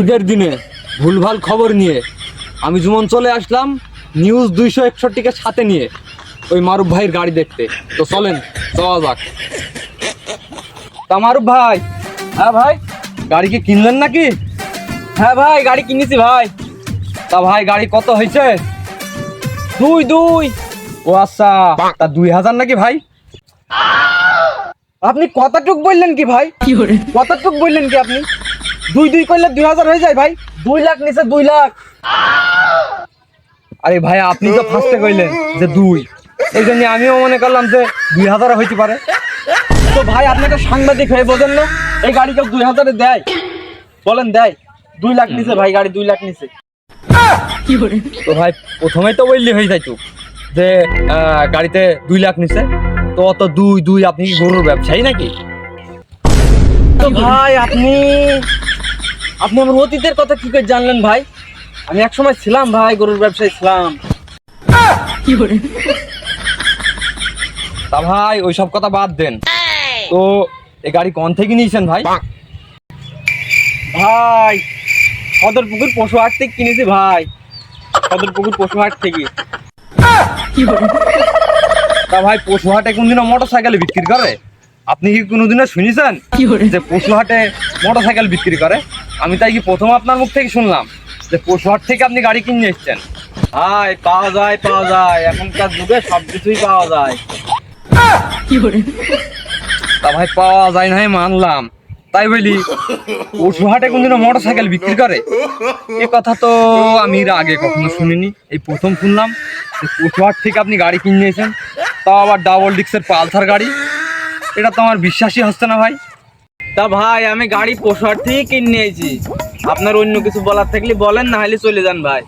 ঈদের দিনে ভুলভাল খবর নিয়ে আমি যেমন চলে আসলাম নিউজ দুইশো একষট্টিকে সাথে নিয়ে ওই মারুফ ভাইয়ের গাড়ি দেখতে। তো চলেন যাওয়া যাক। তা মারুফ ভাই হ্যাঁ ভাই গাড়ি কি কিনলেন নাকি? হ্যাঁ ভাই গাড়ি কিনেছি ভাই। তা ভাই গাড়ি কত হয়েছে? দুই দুই। ও আচ্ছা তা দুই হাজার নাকি ভাই? আপনি কতটুক বললেন কি ভাই? কতটুক বললেন কি আপনি? দুই দুই করলে দুই হাজার হয়ে যায় ভাই। দুই লাখ নিচে দুই লাখ। আরে ভাই, আপনি তো ফার্স্টে কইলেন যে দুই। এই জন্য আমিও মনে করলাম যে দুই হাজার হইতে পারে। তো ভাই আপনাকে সাংবাদিক হয়ে বোঝেন না, এই গাড়ি কেউ দুই হাজারে দেয়? বলেন, দেয়। দুই লাখ নিচে, ভাই, গাড়ি দুই লাখ নিচে। তো ভাই, প্রথমেই তো বললি হয়ে যাইতো যে গাড়িতে দুই লাখ নিচে। তো অত দুই দুই আপনি কি গরুর ব্যবসায়ী নাকি? তো ভাই, আপনি আপনি আমার অতীতের কথা কি করে জানলেন ভাই? আমি এক সময় ছিলাম ভাই, গরুর ব্যবসায়ী ছিলাম। তা ভাই ওইসব কথা বাদ দেন। তো এই গাড়ি কোন থেকে নিয়েছেন ভাই? ভাই সদর পুকুর পশু হাট থেকে কিনেছি ভাই। সদর পুকুর পশু হাট থেকে। তা ভাই পশু হাটে কোনদিনও মোটর সাইকেল বিক্রি করে? আপনি কি কোনোদিনও শুনেছেন যে পশু হাটে মোটর সাইকেল বিক্রি করে? আমি তাই কি প্রথম আপনার মুখ থেকে শুনলাম যে পশুহাট থেকে আপনি গাড়ি কিনে এসছেন? ভাই পাওয়া যায় পাওয়া যায়। এখনকার যুগে সব কিছুই পাওয়া যায়। তা ভাই পাওয়া যায় নাই মানলাম। তাই বলি পশুহাটে কোনদিনও মোটর সাইকেল বিক্রি করে? এ কথা তো আমি এর আগে কখনো শুনিনি। এই প্রথম শুনলাম যে পশু হাট থেকে আপনি গাড়ি কিনে নিয়েছেন তাও আবার ডাবল ডিক্সের পালসার গাড়ি। এটা তো আমার বিশ্বাসই হচ্ছে না ভাই। তা ভাই আমি গাড়ি পোশাক থেকে কিনে নিয়েছি। আপনার অন্য কিছু বলার থাকলে বলেন না হলে চলে যান ভাই।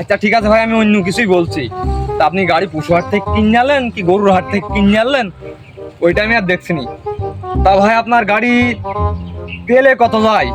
আচ্ছা ঠিক আছে ভাই আমি অন্য কিছুই বলছি। তা আপনি গাড়ি পশু হাট থেকে কিনে আনলেন কি গরুর হাট থেকে কিনে আনলেন? ওইটা আমি আর দেখছিনি তা ভাই আপনার গাড়ি তেলে কত যায়?